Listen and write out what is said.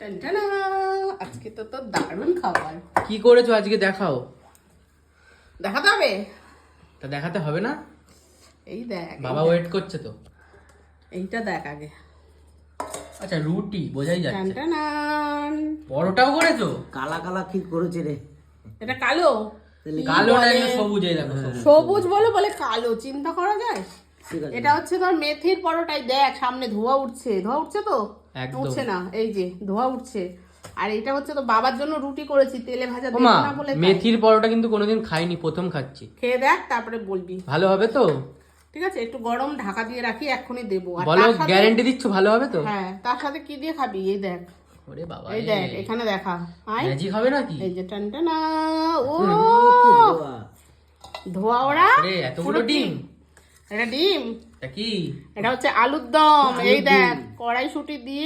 টানটানা! আজকে তো তোর দারুণ খাবার। কি করেছ আজকে দেখাও? দেখাতে হবে? তা দেখাতে হবে না? এই দেখ বাবা ওয়েট করছে তো। এইটা দেখ আগে। আচ্ছা রুটি বোঝাই যাচ্ছে। বড়টাও করেছ? কালা কালা কি করেছে রে। এটা কালো? কালো না সবুজ এই দেখো সবুজ। সবুজ বলে বলে কালো চিন্তা করা যায়? এটা হচ্ছে তোর মেথির পরোটাই দেখ সামনে ধোয়া উঠছে। ধোয়া উঠছে তো। উঠছে না এই যে ধোয়া উঠছে। আর এটা হচ্ছে তো বাবার জন্য রুটি করেছি তেলে ভাজা দেবো না বলে মেথির পরোটা কিন্তু কোনোদিন খাইনি প্রথম খাচ্ছি। খেয়ে দেখ তারপরে বলবি। ভালো হবে তো? ঠিক আছে একটু গরম ঢাকা দিয়ে রাখি এক্ষুনি দেবো। আর বলো গ্যারেন্টি দিচ্ছ ভালো হবে তো? হ্যাঁ তার সাথে কি দিয়ে খাবি? এই দেখ। ওরে বাবা এই দেখ এখানে দেখা। আয়। ম্যাজিক হবে নাকি? এই যে টানটানা ও। ধোয়া ওরা। এতগুলো ডিম। এটা ডিম। তা কি? এটা হচ্ছে আলুর দম। এই দেখ কড়াইশুটি দিয়ে